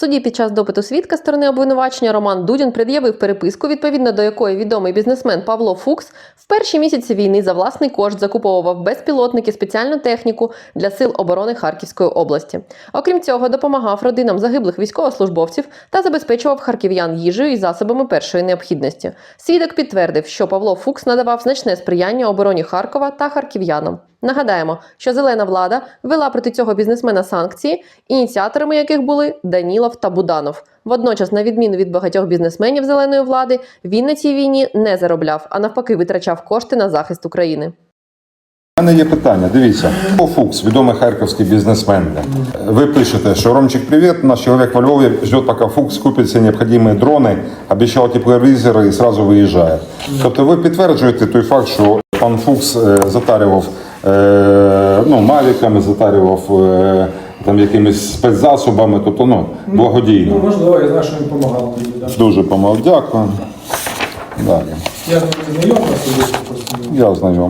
суді під час допиту свідка сторони обвинувачення Роман Дудін пред'явив переписку, відповідно до якої відомий бізнесмен Павло Фукс в перші місяці війни за власний кошт закуповував безпілотники, спеціальну техніку для сил оборони Харківської області. Окрім цього, допомагав родинам загиблих військовослужбовців та забезпечував харків'ян їжею і засобами першої необхідності. Свідок підтвердив, що Павло Фукс надавав значне сприяння обороні Харкова та харків'янам. Нагадаємо, що зелена влада вела проти цього бізнесмена санкції, ініціаторами яких були Данілов та Буданов. Водночас, на відміну від багатьох бізнесменів зеленої влади, він на цій війні не заробляв, а навпаки витрачав кошти на захист України. У мене є питання. Дивіться, Фукс, відомий харківський бізнесмен. Ви пишете, що Ромчик, привіт, наш чоловік во Львові ждет, поки Фукс купить всі необхідні дрони, обіцяв тепловізори і одразу виїжджає. Тобто ви підтверджуєте той факт, що пан Фукс е, затарював е, ну, мавіками, затарював е, там якимись спецзасобами, тобто ну, благодійно. Ну, можливо, я знаю, що він допомагав тоді. Да. Дуже помагав. Дякую. Далі. Я з ним знайомий, особисто просто. Я знайом.